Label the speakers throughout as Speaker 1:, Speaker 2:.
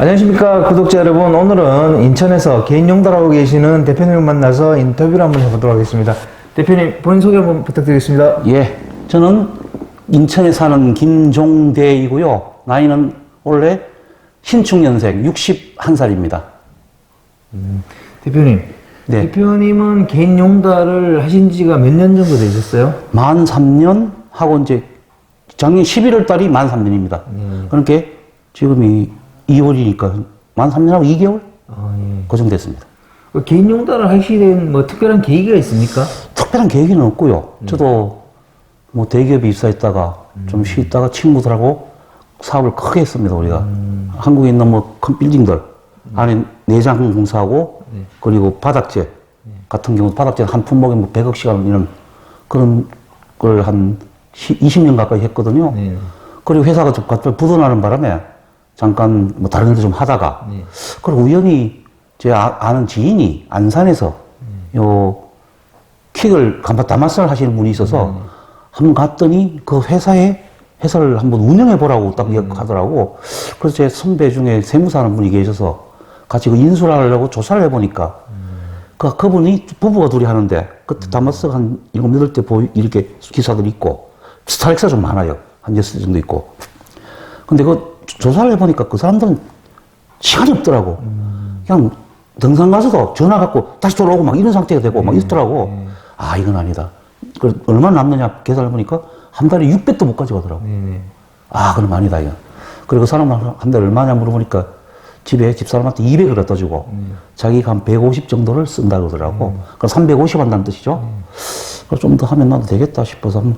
Speaker 1: 안녕하십니까 구독자 여러분 오늘은 인천에서 개인 용달 하고 계시는 대표님을 만나서 인터뷰를 한번 해보도록 하겠습니다 대표님 본인 소개 한번 부탁드리겠습니다
Speaker 2: 예, 저는 인천에 사는 김종대이고요. 나이는 원래 신축년생 61살입니다.
Speaker 1: 대표님
Speaker 2: 네.
Speaker 1: 대표님은 개인 용달을 하신 지가 몇 년 정도 되셨어요?
Speaker 2: 만 3년 하고 이제 작년 11월 달이 만 3년입니다. 그러니까 지금이 2월이니까 만 3년하고 2개월?
Speaker 1: 아, 예.
Speaker 2: 그 정도 됐습니다.
Speaker 1: 그 개인 용달을 하시게 된뭐 특별한 계기가 있습니까?
Speaker 2: 특별한 계기는 없고요. 저도 뭐 대기업에 입사했다가 좀 쉬다가 친구들하고 사업을 크게 했습니다, 우리가. 한국에 있는 뭐 큰 빌딩들 안에 내장 공사하고 그리고 바닥재 같은 경우 바닥재 한 품목에 뭐 100억씩 하는 이런 그런 걸 한 20년 가까이 했거든요.
Speaker 1: 네.
Speaker 2: 그리고 회사가 좀 갑자기 부도나는 바람에 잠깐 뭐 다른 일도 좀 하다가
Speaker 1: 네.
Speaker 2: 그리고 우연히 제 아, 아는 지인이 안산에서 요 킥을 간판 다마스를 하시는 분이 있어서 한번 갔더니 그 회사에 회사를 한번 운영해 보라고 딱 하더라고. 그래서 제 선배 중에 세무사 하는 분이 계셔서 같이 그 인수를 하려고 조사를 해보니까 그, 그분이 부부가 둘이 하는데 그때 다마스가 한 일곱, 여덟 대 보이, 이렇게 기사들이 있고 스타렉스가 좀 많아요. 한 여섯 대 정도 있고. 근데 그 조사를 해보니까 그 사람들은 시간이 없더라고. 그냥 등산 가서도 전화 갖고 다시 돌아오고 막 이런 상태가 되고 막 이렇더라고. 아, 이건 아니다. 그 얼마나 남느냐 계산을 해보니까 한 달에 600도 못 가져가더라고.
Speaker 1: 네네.
Speaker 2: 아, 그럼 아니다, 이거. 그리고 그 사람은 한- 한 달에 얼마냐 물어보니까 집에 집사람한테 200을 갖다 주고 자기가 한 150 정도를 쓴다 그러더라고. 그럼 350 한다는 뜻이죠. 그래서 좀더 하면 나도 되겠다 싶어서 한-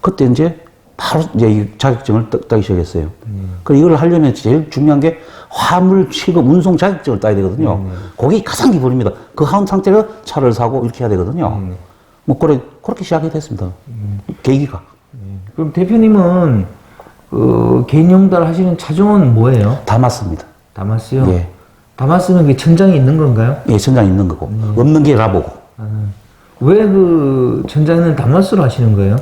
Speaker 2: 그때 이제 바로 이제 이 자격증을 따- 따기 시작했어요. 그 이걸 하려면 제일 중요한 게 화물 취급 운송 자격증을 따야 되거든요. 그게 가장 기본입니다. 그 한 상태로 차를 사고 이렇게 해야 되거든요. 뭐 그래 그렇게 시작이 됐습니다. 계기가.
Speaker 1: 그럼 대표님은 그 개인 용달 하시는 차종은 뭐예요?
Speaker 2: 다 맞습니다.
Speaker 1: 다마스요?
Speaker 2: 예.
Speaker 1: 다마스는 그 천장이 있는 건가요?
Speaker 2: 예, 천장 있는 거고 없는 게 라보고.
Speaker 1: 왜그 천장에는 다마스로 하시는 거예요?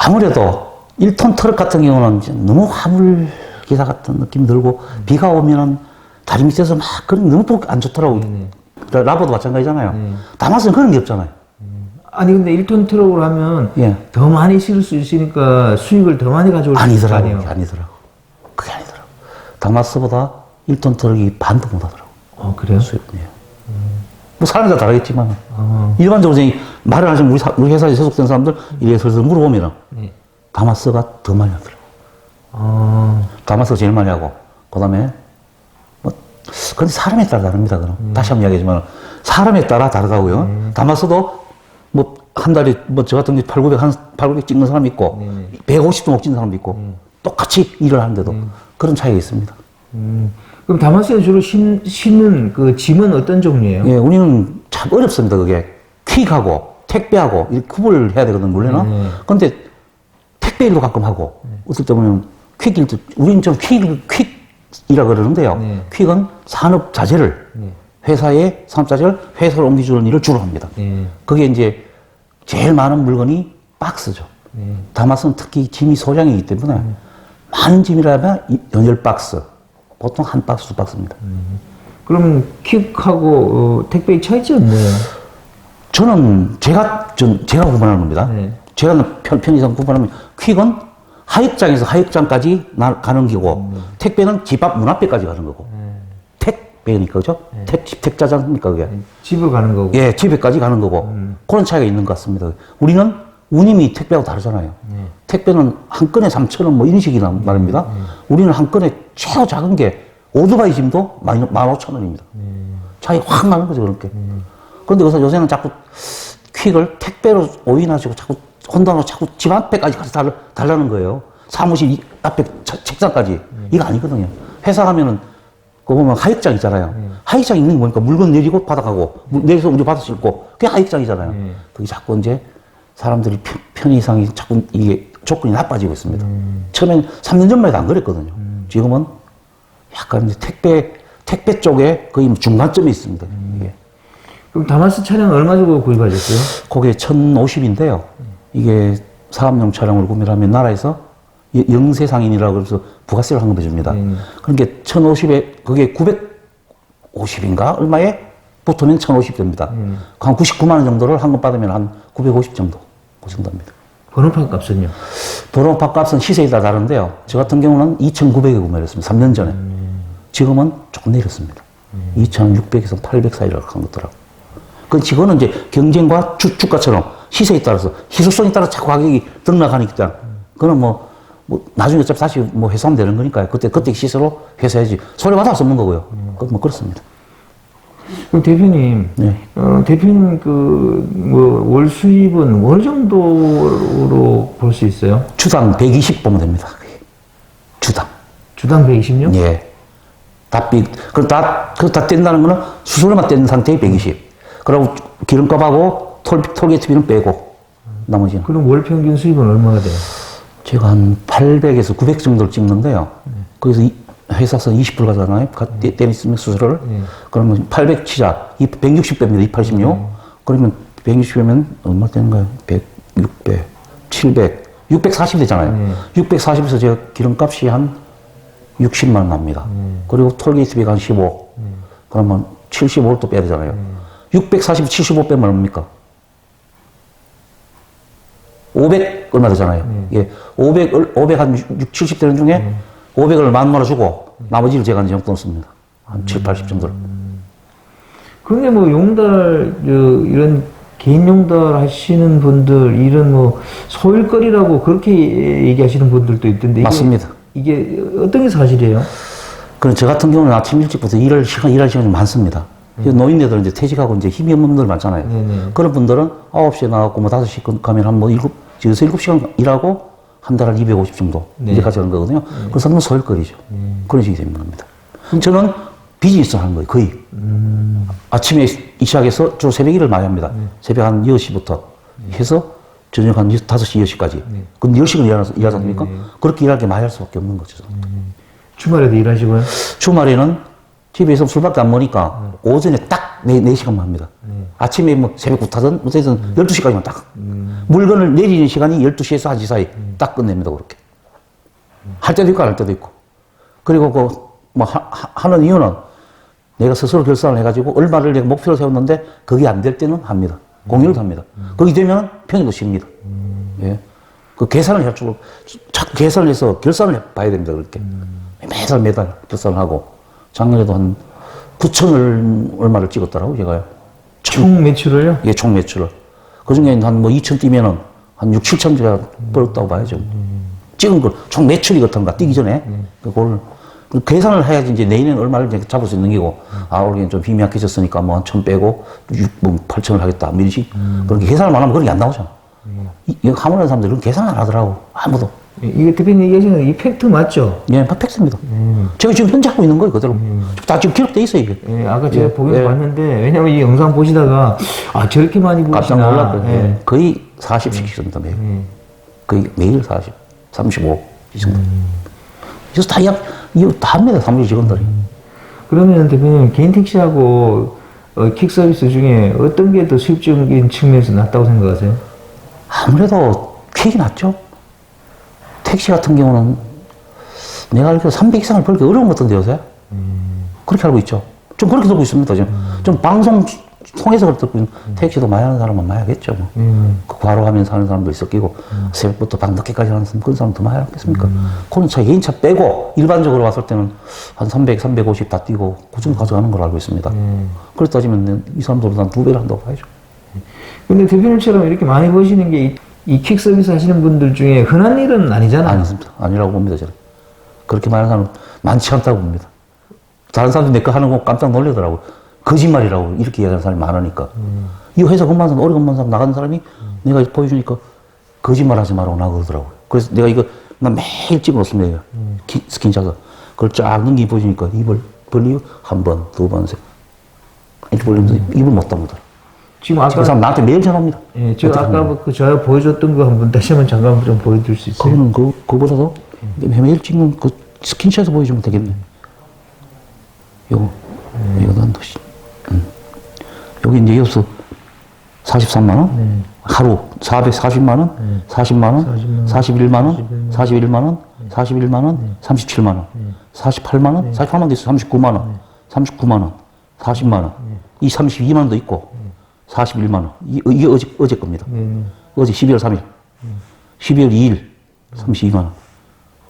Speaker 2: 아무래도 1톤 트럭 같은 경우는 너무 화물 기사 같은 느낌이 들고 비가 오면은 다리 밑에서 막 그런 너무 안 좋더라고. 라보도 마찬가지잖아요. 다마스는 그런 게 없잖아요.
Speaker 1: 아니 근데 1톤 트럭으로 하면
Speaker 2: 예.
Speaker 1: 더 많이 실을 수 있으니까 수익을 더 많이 가져올 수 있을 거
Speaker 2: 아니더라고.
Speaker 1: 아니에요?
Speaker 2: 아니더라고. 그게 아니더라고. 다마스보다 1톤 트럭이 반도 못 하더라고.
Speaker 1: 어 그래요?
Speaker 2: 수입. 예. 뭐 사람에 따라 다르겠지만
Speaker 1: 어.
Speaker 2: 일반적으로 말을 하시면 우리, 사- 우리 회사에 소속된 사람들 이래 슬슬 물어보면은
Speaker 1: 네.
Speaker 2: 다마스가 더 많이 하더라고.
Speaker 1: 어.
Speaker 2: 다마스가 제일 많이 하고, 그 다음에, 뭐, 근데 사람에 따라 다릅니다, 그럼. 다시 한번 이야기하지만, 사람에 따라 다르다고요. 다마스도, 뭐, 한 달에, 뭐, 저 같은 게 8, 900, 한, 8, 900 찍는 사람이 있고, 150도 못 찍는 사람도 있고, 똑같이 일을 하는데도 그런 차이가 있습니다.
Speaker 1: 음. 그럼 다마스에 주로 신, 신는 그 짐은 어떤 종류예요?
Speaker 2: 예, 우리는 참 어렵습니다, 그게. 퀵하고, 택배하고, 이렇게 구분을 해야 되거든, 원래는.
Speaker 1: 네.
Speaker 2: 근데, 택배 일도 가끔 하고, 어떨 때 보면, 퀵 일도, 우리는 좀 퀵, 퀵이라 그러는데요.
Speaker 1: 네.
Speaker 2: 퀵은 산업 자재를,
Speaker 1: 네.
Speaker 2: 회사의 산업 자재를 회사로 옮겨주는 일을 주로 합니다.
Speaker 1: 네.
Speaker 2: 그게 이제, 제일 많은 물건이 박스죠.
Speaker 1: 네.
Speaker 2: 다마스는 특히 짐이 소량이기 때문에, 많은 짐이라면 이- 연열 박스, 보통 한 박스, 두 박스입니다.
Speaker 1: 그러면 퀵하고 어, 택배의 차이점은 뭐예요?
Speaker 2: 저는 제가 전 제가 구분하는 겁니다.
Speaker 1: 네.
Speaker 2: 제가 편, 편의상 구분하면 퀵은 하역장에서 하역장까지 나- 가는 기고 택배는 집 앞 문 앞에까지 가는 거고 택배니까 그죠? 택 택자지 않습니까 그게?
Speaker 1: 집을 가는 거고.
Speaker 2: 예, 집에까지 가는 거고 그런 차이가 있는 것 같습니다. 우리는 운임이 택배하고 다르잖아요. 택배는 한 건에 3천 원뭐 이런 식이나 말입니다. 우리는 한 건에 최고 작은 게 오토바이 짐도 15,000원입니다. 차이 확 나는 거죠, 그렇게. 그런데 그래서 요새는 자꾸 퀵을 택배로 오인하시고 자꾸 혼다고 자꾸 집 앞에까지 가서 달, 달라는 거예요. 사무실 이 앞에 차- 책상까지. 이거 아니거든요. 회사 가면은 그거 보면 하역장 있잖아요. 하역장 있는 게 뭐니까 물건 내리고 바닥하고 물- 내려서 우리 받아 싣고 그게 하역장이잖아요. 그게 자꾸 이제 사람들이 편- 편의상이 자꾸 이게 조건이 나빠지고 있습니다. 처음엔 3년 전만 해도 안 그랬거든요. 지금은 약간 이제 택배, 택배 쪽에 거의 중간점에 있습니다. 이게.
Speaker 1: 그럼 다마스 차량 얼마 주고 구입하셨어요?
Speaker 2: 그게 1050인데요. 이게 사업용 차량으로 구매를 하면 나라에서 여- 영세 상인이라고 그래서 부가세를 환급해 줍니다.
Speaker 1: 음.
Speaker 2: 그러니까 1050에, 그게 950인가? 얼마에 붙으면 1050 됩니다.
Speaker 1: 음.
Speaker 2: 한 99만 원 정도를 환급 받으면 한 950 정도. 그 정도입니다.
Speaker 1: 번호판 값은요?
Speaker 2: 도로파 값은 시세에 따라 다른데요. 저 같은 경우는 2,900에 구매를 했습니다. 3년 전에. 지금은 조금 내렸습니다. 2,600에서 800 사이라고 한 것더라고. 그, 지금은 이제 경쟁과 주, 주가처럼 시세에 따라서, 희소성에 따라 자꾸 가격이 등락하니까, 그거는 뭐, 뭐, 나중에 어차피 다시 뭐 회수하면 되는 거니까요. 그때, 그때 시세로 회수해야지. 소리 받아서 없는 거고요. 그, 뭐, 그렇습니다.
Speaker 1: 그럼 대표님,
Speaker 2: 네.
Speaker 1: 어, 대표님 그, 뭐, 월 수입은 월 정도로 볼 수 있어요?
Speaker 2: 주당 120 보면 됩니다. 주당.
Speaker 1: 주당 120요?
Speaker 2: 예. 다 삐, 그럼 다, 그다 뗀다는 거는 수수료만 뗀 상태에 120. 그리고 기름값하고 톨, 톨게이트비는 빼고, 나머지는.
Speaker 1: 그럼 월 평균 수입은 얼마가 돼요?
Speaker 2: 제가 한 800에서 900 정도를 찍는데요. 거기서 이- 회사에서 20불 가잖아요. 가- 떼- 떼있으면 수수료를. 그러면 800 치자. 160 빼입니다. 286. 그러면 160 빼면 얼마 되는가요? 100, 600, 700, 640 되잖아요. 640에서 제가 기름값이 한 60만 원 납니다. 그리고 톨게이트비가 한 15. 그러면 75를 또 빼야 되잖아요. 640, 75 빼면 얼마입니까? 500 얼마 되잖아요. 예. 500, 500 한 6, 70 되는 중에 500을 만 원을 주고 나머지를 제가 이제 용돈 씁니다. 한 7, 80 정도를.
Speaker 1: 근데 뭐 용달, 저, 이런 개인 용달 하시는 분들, 이런 뭐 소일거리라고 그렇게 얘기하시는 분들도 있던데. 이게-
Speaker 2: 맞습니다.
Speaker 1: 이게 어떤 게 사실이에요?
Speaker 2: 그럼 저 같은 경우는 아침 일찍부터 일할 시간, 일할 시간이 많습니다. 이 노인네들은 이제 퇴직하고 이제 힘이 없는 분들 많잖아요.
Speaker 1: 네네.
Speaker 2: 그런 분들은 9시에 나가고 뭐 5시 가면 한뭐 7, 여기서 7시간 일하고 한달한250 정도
Speaker 1: 네.
Speaker 2: 이렇게 하는 거거든요. 그래서 상당히 소일거리죠. 그런 식이 되는 겁니다. 저는 비즈니스 하는 거예요, 거의. 아침에 이 시작해서 주로 새벽 일을 많이 합니다. 새벽 한 10시부터 해서 저녁 한 5시, 6시까지. 그럼 10시간 일하지, 일하지 않습니까? 그렇게 일할 게 많이 할 수 밖에 없는 거죠. 저는.
Speaker 1: 주말에도 일하시고요?
Speaker 2: 주말에는 집에서 술밖에 안 먹으니까 오전에 딱 네, 4시간만 합니다. 아침에 뭐 새벽부터 하든 어쨌든 12시까지만 딱. 물건을 내리는 시간이 12시에서 1시 사이 딱 끝냅니다, 그렇게. 할 때도 있고 안 할 때도 있고. 그리고 그, 뭐, 하, 하는 이유는 내가 스스로 결산을 해가지고 얼마를 내가 목표로 세웠는데 그게 안 될 때는 합니다. 공유를 합니다. 거기 되면 평일도 쉽니다. 예. 그 계산을 자꾸 계산을 해서 결산을 해 봐야 됩니다, 그렇게. 매달 매달 결산을 하고. 작년에도 한 9천을 얼마를 찍었더라고, 제가요.
Speaker 1: 총 매출을요?
Speaker 2: 이게 총 매출을. 그 중에 한뭐 2천 뛰면은 한 6, 7천 제가 벌었다고 봐야죠. 찍은 걸, 총 매출이 그렇던가, 뛰기 전에. 그걸, 그 계산을 해야지 이제 내년에 얼마를 이제 잡을 수 있는 거고, 아, 올해는 좀 힘이 약해졌으니까 뭐 한 천 빼고, 6, 뭐 8천을 하겠다. 뭐 이런 식. 그렇게 계산을 안 하면 그런 게 안 나오잖아. 이, 이거 하모는 사람들은 계산을 안 하더라고. 아무도.
Speaker 1: 이게 대표님 얘기하시는 이 팩트 맞죠?
Speaker 2: 예, 팩트입니다. 제가 지금 현재 하고 있는 거예요, 그대로. 다 지금 기록돼 있어요, 이게.
Speaker 1: 예, 아까 제가
Speaker 2: 예,
Speaker 1: 보긴
Speaker 2: 예.
Speaker 1: 봤는데, 왜냐면 이 영상 보시다가, 아, 저렇게 많이
Speaker 2: 깜짝
Speaker 1: 보시나.
Speaker 2: 놀랐거든요.
Speaker 1: 예.
Speaker 2: 거의 40씩 시킵니다, 매일.
Speaker 1: 예.
Speaker 2: 거의 매일 40, 35, 이 정도. 그래서 다 약, 이거 다 합니다, 사무실 직원들이.
Speaker 1: 그러면 대표님, 개인 택시하고 어, 킥 서비스 중에 어떤 게 더 수입적인 측면에서 낫다고 생각하세요?
Speaker 2: 아무래도 퀵이 낫죠. 택시 같은 경우는 내가 알기로 300 이상을 벌기 어려운 것 같은데 요새. 그렇게 알고 있죠. 좀 그렇게 듣고 있습니다, 지금. 좀 방송 통해서 듣고 있는 택시도 많이 하는 사람은 많이 하겠죠. 뭐.
Speaker 1: 음.
Speaker 2: 그 과로하면서 하는 사람도 있어 끼고 새벽부터 밤 늦게까지 하는 사람 그런 사람 더 많이 하겠습니까? 그런 차 개인차 빼고 일반적으로 봤을 때는 한 300, 350 다 뛰고 그 정도 가져가는 걸로 알고 있습니다. 그렇게 따지면 이 사람들보다 두 배를 한다고 봐야죠.
Speaker 1: 근데 대표님처럼 이렇게 많이 버시는 게 이킥 서비스 하시는 분들 중에 흔한 일은 아니잖아요.
Speaker 2: 아니습니다. 아니라고 봅니다, 저는. 그렇게 많은 사람은 많지 않다고 봅니다. 다른 사람들이 내거 하는 거 깜짝 놀라더라고. 거짓말이라고 이렇게 얘기하는 사람이 많으니까. 이 회사 근무하는 사람, 오래 근무하는 사람 나가는 사람이 내가 보여주니까 거짓말 하지 말라고 나 그러더라고요. 그래서 내가 이거 나 매일 찍어 놓습니다. 키- 스킨샷을. 그걸 쫙 넘기 보여주니까 입을 벌리고 한 번, 두 번, 세 번. 이렇게 벌리면서 입을 못 다무더라.
Speaker 1: 지금
Speaker 2: 그
Speaker 1: 아까,
Speaker 2: 사람 나한테 매일 전화 옵니다.
Speaker 1: 예, 저 아까 그 제가 보여줬던 거 한번 다시 한번 잠깐 좀 보여드릴 수 있어요?
Speaker 2: 그거는 그, 그보다도 매일 찍는 그 스킨샷을 보여주면 되겠네. 요거, 이거 난 도시. 음. 여기 이제 이어서 43만 원?
Speaker 1: 네.
Speaker 2: 하루 440만 원?
Speaker 1: 네.
Speaker 2: 40만 원?
Speaker 1: 40만 원.
Speaker 2: 41만 원? 41만 원? 41만 원? 37만 원? 48만 원? 48만 원도 있어. 39만 원. 39만 원. 40만 원. 이 32만 원도 있고 41만 원. 이, 이게 어제, 어제 겁니다.
Speaker 1: 네, 네.
Speaker 2: 어제 12월 3일. 12월 2일 32만 원.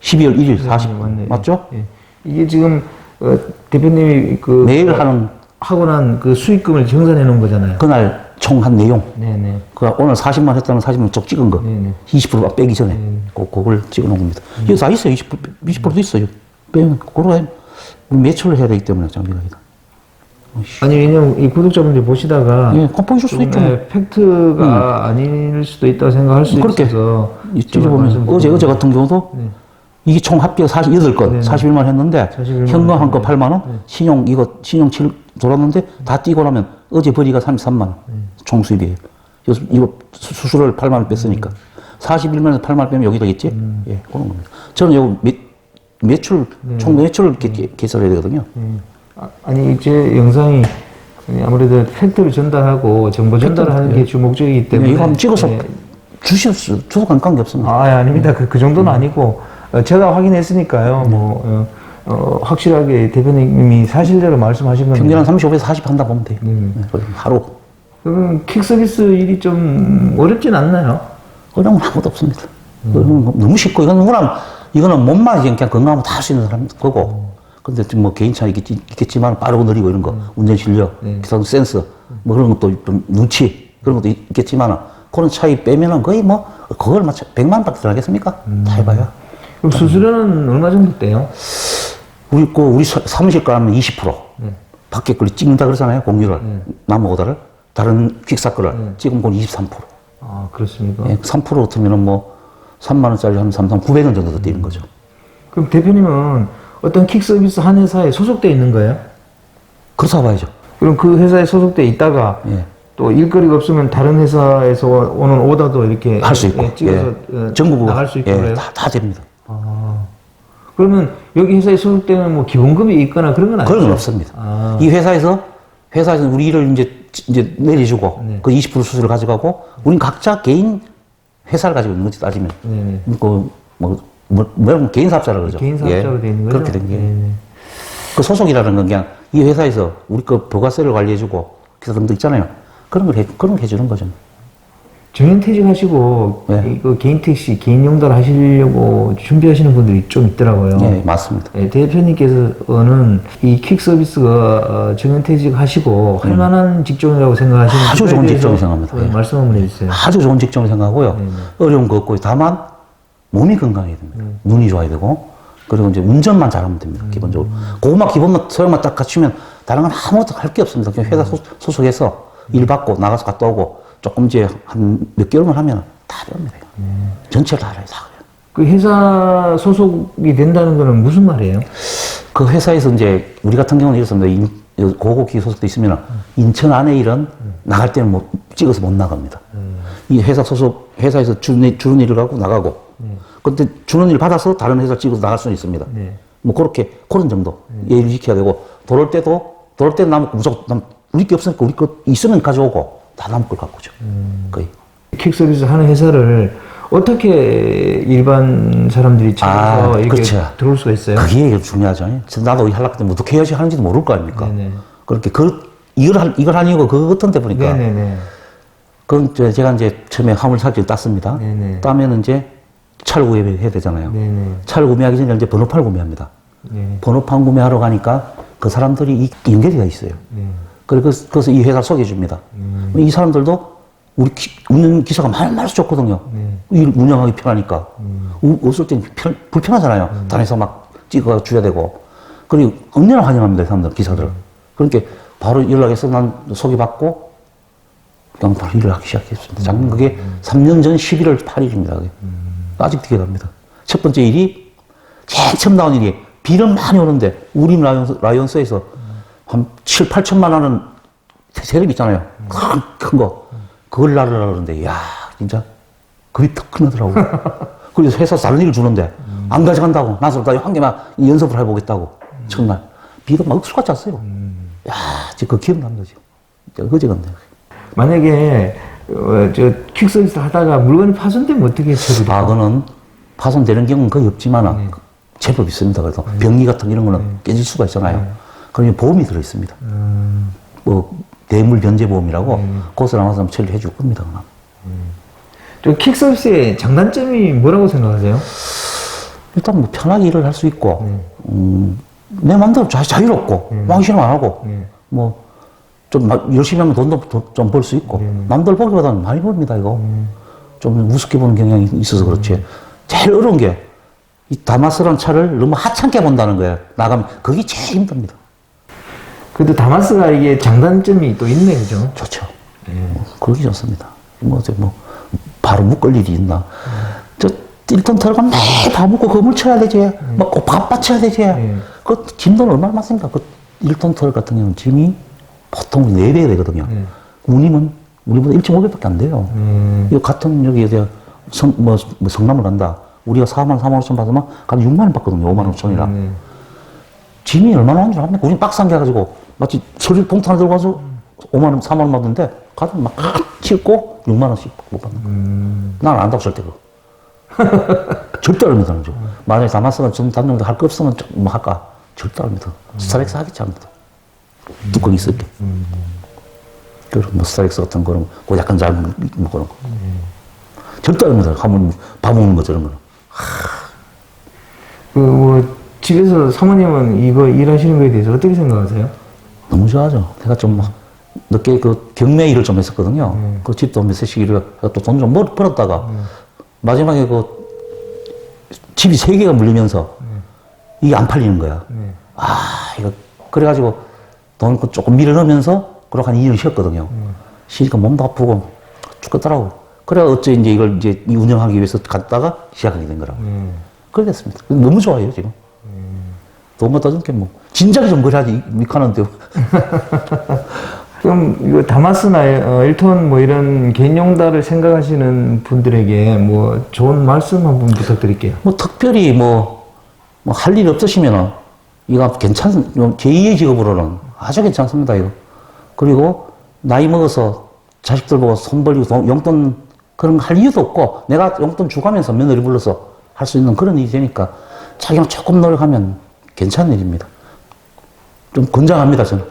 Speaker 2: 12월 1일 40.
Speaker 1: 맞네.
Speaker 2: 맞죠?
Speaker 1: 예. 이게 지금 어, 대표님이 그
Speaker 2: 매일 하는
Speaker 1: 하고 난 그 수익금을 정산해 놓은 거잖아요.
Speaker 2: 그날 총 한 내용.
Speaker 1: 네네.
Speaker 2: 그 오늘 40만 했다는 40만 쪽 찍은 거.
Speaker 1: 네네.
Speaker 2: 20% 빼기 전에. 그, 그걸 찍어 놓은 겁니다. 여기 다 있어요. 20%, 20%도 있어요. 빼면, 그거로 해. 우리 매출을 해야 되기 때문에, 장비가 아니
Speaker 1: 왜냐면 이 구독자분들이 보시다가
Speaker 2: 예, 있을 수도 있죠. 뭐.
Speaker 1: 네, 팩트가 아닐 수도 있다고 생각할 수
Speaker 2: 그렇게
Speaker 1: 있어서
Speaker 2: 이
Speaker 1: 제가. 말씀드린
Speaker 2: 어제, 어제 같은 경우도
Speaker 1: 네.
Speaker 2: 이게 총 합계 48건,
Speaker 1: 네네.
Speaker 2: 41만 했는데,
Speaker 1: 41만
Speaker 2: 현금 한거
Speaker 1: 네.
Speaker 2: 8만 원, 신용, 이거, 신용 7 돌았는데, 다 띄고 나면 어제 벌이가 33만 원.
Speaker 1: 네.
Speaker 2: 총 수입이에요. 그래서 이거 수- 수수료를 8만 원 뺐으니까. 41만에서 8만 원 빼면 여기 되겠지?
Speaker 1: 음.
Speaker 2: 예, 그런 겁니다. 저는 이거 매, 매출,
Speaker 1: 네.
Speaker 2: 총 매출을 계, 계, 계산해야 되거든요.
Speaker 1: 음. 아, 아니 제 영상이 아무래도 팩트를 전달하고 정보 전달하는 게 주 목적이기 때문에
Speaker 2: 네, 이거 한번 찍어서
Speaker 1: 네.
Speaker 2: 주시옵소요. 주소 관 관계 없습니다.
Speaker 1: 아, 예, 아닙니다. 그, 그 정도는 아니고, 어, 제가 확인했으니까요. 뭐, 어, 어, 확실하게 대표님이 사실대로 말씀하신 겁니다.
Speaker 2: 평균 한 35에서 40 한다 보면 돼요.
Speaker 1: 음.
Speaker 2: 네, 하루.
Speaker 1: 그럼 킥 서비스 일이 좀 어렵진 않나요?
Speaker 2: 어려운 건 아무도 없습니다.
Speaker 1: 음.
Speaker 2: 어려운 건 너무 쉽고, 이거는 뭐라, 이거는 몸만 이제 그냥 건강하면 다 할 수 있는 사람 거고. 근데 좀뭐 개인 차이 있겠지, 있겠지 만 빠르고 느리고 이런 거, 운전 실력,
Speaker 1: 네.
Speaker 2: 기사 센스, 뭐 그런 것도 좀 눈치, 그런 것도 있- 있겠지만, 그런 차이 빼면은 거의 뭐, 그걸 맞춰, 100만 원밖에 들어가겠습니까?
Speaker 1: 음.
Speaker 2: 다 해봐야.
Speaker 1: 그럼 수수료는 얼마 정도 떼요?
Speaker 2: 우리 거 우리 사- 사무실 거 하면 20%.
Speaker 1: 네.
Speaker 2: 밖에 걸 찍는다 그러잖아요. 공유를. 나무 오다를. 다른 퀵사 거를 찍으면 그건 23%.
Speaker 1: 아, 그렇습니까?
Speaker 2: 예, 3% 같으면은 뭐 3만 원짜리 하면 3, 3, 900원 정도 더 뛰는 거죠.
Speaker 1: 그럼 대표님은 어떤 킥 서비스 한 회사에 소속돼 있는 거예요?
Speaker 2: 그렇다 봐야죠.
Speaker 1: 그럼 그 회사에 소속돼 있다가
Speaker 2: 예.
Speaker 1: 또 일거리가 없으면 다른 회사에서 오는 오다도 이렇게
Speaker 2: 할 수 있고.
Speaker 1: 예, 찍어서
Speaker 2: 예.
Speaker 1: 어,
Speaker 2: 전국으로.
Speaker 1: 나갈 수 있고
Speaker 2: 예,
Speaker 1: 그래요?
Speaker 2: 다, 다 됩니다.
Speaker 1: 아. 그러면 여기 회사에 소속되면 뭐 기본급이 있거나 그런 건 아니죠?
Speaker 2: 그런 건 없습니다.
Speaker 1: 아.
Speaker 2: 이 회사에서, 회사에서 우리 일을 이제, 이제 내려주고,
Speaker 1: 네.
Speaker 2: 그20% 수수를 가져가고, 우린 각자 개인 회사를 가지고 있는 거지, 따지면.
Speaker 1: 네네.
Speaker 2: 그, 뭐, 뭐, 뭐, 개인 사업자라 그러죠.
Speaker 1: 개인 사업자로
Speaker 2: 예.
Speaker 1: 되어 있는 거죠?
Speaker 2: 그렇게 된 게.
Speaker 1: 네네.
Speaker 2: 그 소속이라는 건 그냥 이 회사에서 우리 거 부가세를 관리해주고 기사 등등 있잖아요. 그런 걸 해, 그런 걸 해주는 거죠.
Speaker 1: 정년퇴직하시고
Speaker 2: 네.
Speaker 1: 이거 개인 택시, 개인 용달 하시려고 준비하시는 분들이 좀 있더라고요.
Speaker 2: 예, 맞습니다.
Speaker 1: 예, 대표님께서는 이킥 서비스가 어, 정년퇴직하시고 할 만한 직종이라고 생각하시는
Speaker 2: 음. 아주 좋은 직종이라고 생각합니다.
Speaker 1: 어,
Speaker 2: 예.
Speaker 1: 말씀 한번 해주세요.
Speaker 2: 아주 좋은 직종을 생각하고요.
Speaker 1: 네,
Speaker 2: 어려운 거 없고 다만 몸이 건강해야 됩니다.
Speaker 1: 음.
Speaker 2: 눈이 좋아야 되고 그리고 이제 운전만 잘하면 됩니다.
Speaker 1: 음.
Speaker 2: 기본적으로 그것만 기본만 소양만 딱 갖추면 다른 건 아무것도 할 게 없습니다. 그냥 회사 소, 소속해서 일 받고 나가서 갔다 오고 조금 이제 한 몇 개월만 하면 다 됩니다.
Speaker 1: 음.
Speaker 2: 전체를 다 알아요. 다 그래요.
Speaker 1: 그 회사 소속이 된다는 거는 무슨 말이에요?
Speaker 2: 그 회사에서 이제 우리 같은 경우는 이렇습니다. 인, 고고기 소속돼 있으면 인천 안에 일은 나갈 때는 못 찍어서 못 나갑니다. 이 회사 소속 회사에서 주는, 일- 주는 일을 하고 나가고. 근데 주는 일 받아서 다른 회사 찍어서 나갈 수는 있습니다.
Speaker 1: 네.
Speaker 2: 뭐 그렇게 그런 정도 예의를 지켜야 되고 돌을 때도 돌을 때 남은 거 무조건 남, 우리 게 없으니까 우리 거 있으면 가져오고 다 남은 걸 갖고 오죠. 거의.
Speaker 1: 킥 서비스 하는 회사를 어떻게 일반 사람들이 찾아서
Speaker 2: 아,
Speaker 1: 이렇게
Speaker 2: 그렇죠.
Speaker 1: 들어올 수가 있어요?
Speaker 2: 그게 중요하죠. 나도 하려고 했더니 어떻게 해야지 하는지도 모를 거 아닙니까?
Speaker 1: 네네.
Speaker 2: 그렇게 그 이걸 할 이걸 하는 이유가 그거 어떤데 보니까
Speaker 1: 네네네.
Speaker 2: 그건 이제 제가 이제 처음에 화물 사기를 땄습니다.
Speaker 1: 네네.
Speaker 2: 따면 이제 차를 구매해야 되잖아요.
Speaker 1: 네네.
Speaker 2: 차를 구매하기 전에 이제 번호판을 구매합니다.
Speaker 1: 네.
Speaker 2: 번호판 구매하러 가니까 그 사람들이 이 연결이 돼 있어요.
Speaker 1: 네.
Speaker 2: 그래서 그래서 이 회사 소개해 줍니다.
Speaker 1: 음.
Speaker 2: 이 사람들도 우리 기, 운영 기사가 말 말수 좋거든요.
Speaker 1: 네.
Speaker 2: 일 운영하기 편하니까.
Speaker 1: 음.
Speaker 2: 우- 없을 때는 편, 불편하잖아요. 단에서 막 찍어 줘야 되고. 그리고 언제나 환영합니다, 이 사람들, 기사들.
Speaker 1: 음.
Speaker 2: 그러니까 바로 연락해서 난 소개받고 그냥 바로 일을 하기 시작했습니다. 작년 그게 3년 전 11월 8일입니다. 그게. 아직 기억납니다. 첫 번째 일이 제일 처음 나온 일이 비는 많이 오는데 우리 라이온스, 라이온스에서 한 7, 8천만 원은 세력 있잖아요. 큰, 큰 거. 그걸 나르라 그러는데, 야 진짜 겁이 턱 크더라고. 그래서 회사 다른 일을 주는데 안 가져간다고. 나서 나한 개만 연습을 해보겠다고. 첫날. 비가 막 쑥같이 왔어요. 야, 지금 그 기억납니다, 지금. 어제 같네.
Speaker 1: 만약에 어, 저 퀵서비스 하다가 물건이 파손되면 어떻게 처리돼요?
Speaker 2: 아, 그거는 파손되는 경우는 거의 없지만 제법 있습니다. 그래서 병리 같은 이런 거는 깨질 수가 있잖아요. 그러니 보험이 들어 있습니다. 뭐 대물 변제 보험이라고 그것을 아마 좀 처리해 줄 겁니다. 그만.
Speaker 1: 저 퀵서비스의 장단점이 뭐라고 생각하세요?
Speaker 2: 일단 뭐 편하게 일을 할 수 있고, 음, 내 마음대로 자, 자유롭고, 하기 싫으면 안 하고, 뭐, 좀막 열심히 하면 돈도 좀 벌 수 있고, 남들 보기보다는 많이 벌입니다, 이거. 좀 우습게 보는 경향이 있어서 그렇지. 제일 어려운 게, 이 다마스라는 차를 너무 하찮게 본다는 거예요. 나가면. 그게 제일 힘듭니다.
Speaker 1: 그래도 다마스가 이게 장단점이 또 있네, 그죠?
Speaker 2: 좋죠. 뭐, 그러기 좋습니다. 뭐, 이제 뭐, 바로 묶을 일이 있나. 저, 1톤 털어가면 매일 밥 먹고 그물 쳐야 되지. 막밥 받쳐야 되지. 그, 짐돈 얼마나 많습니까? 그 1톤 털 같은 경우는 짐이 보통 4배 되거든요. 운임은 우리보다 1.5배밖에 안 돼요. 이거 같은 여기 이제 성, 뭐, 뭐 성남을 간다. 우리가 4만, 4만 5천 받으면 가면 6만 원 받거든요. 5만 5천이라. 짐이 얼마나 하는 줄 압니까? 우리 박스 한 개 가지고 마치 서류 봉투 하나 들고 가서 5만 원, 4만 원 받는데 가서 막 싣고 6만 원씩 못 받는 거야. 난안 한다고 절대 그거. 절대 안 합니다. 죠 만약에 다마스가 좀 단정도 할 거 없으면 좀 뭐 할까? 절대 안 합니다. 스타렉스 하겠지 합니다. 뚜껑이 있을게. 그런 뭐 스타렉스 같은 거는 그 약간 짧은 뭐 그런 거. 절대 안 합니다. 하면 밥 먹는 거 저런 거는.
Speaker 1: 그, 뭐, 집에서 사모님은 이거 일하시는 거에 대해서 어떻게 생각하세요?
Speaker 2: 너무 좋아하죠. 제가 좀막 늦게 그 경매 일을 좀 했었거든요. 그 집도 몇 세씩 일을 또돈 좀 벌었다가 마지막에 그 집이 세 개가 물리면서 이게 안 팔리는 거야. 아, 이거 그래가지고 돈그 조금 밀어넣으면서 그러고 한 2년 쉬었거든요. 쉬니까 몸도 아프고 죽겠더라고. 그래 어째 이제 이걸 이제 이 운영하기 위해서 갔다가 시작하게 된 거라고. 그래 됐습니다. 너무 좋아요 지금. 돈만 따진 게 뭐. 진작에 좀 그래야지 미카는데
Speaker 1: 그럼 이거 다마스나 어, 1톤 뭐 이런 개인용달을 생각하시는 분들에게 뭐 좋은 말씀 한 번 부탁드릴게요.
Speaker 2: 뭐 특별히 뭐, 뭐할일 없으시면은 이거 괜찮, 제2의 직업으로는 아주 괜찮습니다, 이거. 그리고 나이 먹어서 자식들 보고 손 벌리고 돈- 용돈 그런 거 할 이유도 없고 내가 용돈 주가면서 며느리 불러서 할 수 있는 그런 일이 되니까 자기만 조금 노력하면 괜찮은 일입니다. 좀 권장합니다, 저는.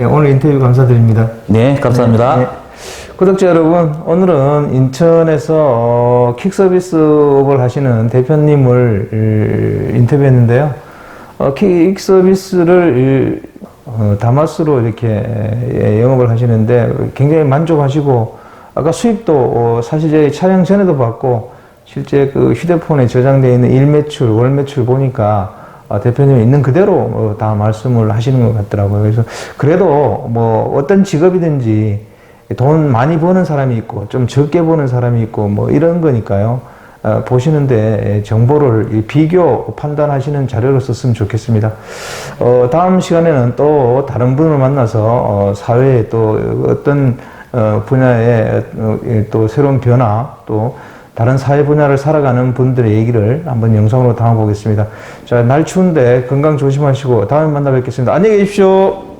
Speaker 1: 예, 오늘 인터뷰 감사드립니다.
Speaker 2: 네, 감사합니다.
Speaker 1: 네. 구독자 여러분, 오늘은 인천에서 어, 킥서비스업을 하시는 대표님을 을, 인터뷰했는데요. 어, 킥서비스를 일, 어, 다마스로 이렇게 예, 영업을 하시는데 굉장히 만족하시고 아까 수입도 어, 사실 저희 촬영 전에도 봤고 실제 그 휴대폰에 저장되어 있는 일 매출, 월 매출 보니까 아, 대표님이 있는 그대로 어, 다 말씀을 하시는 것 같더라고요. 그래서 그래도 뭐 어떤 직업이든지 돈 많이 버는 사람이 있고 좀 적게 버는 사람이 있고 뭐 이런 거니까요. 어, 보시는데 정보를 이 비교 판단하시는 자료로 썼으면 좋겠습니다. 어, 다음 시간에는 또 다른 분을 만나서 어, 사회에 또 어떤 어, 분야의 어, 예, 또 새로운 변화 또 다른 사회 분야를 살아가는 분들의 얘기를 한번 영상으로 담아보겠습니다. 자, 날 추운데 건강 조심하시고 다음에 만나 뵙겠습니다. 안녕히 계십시오.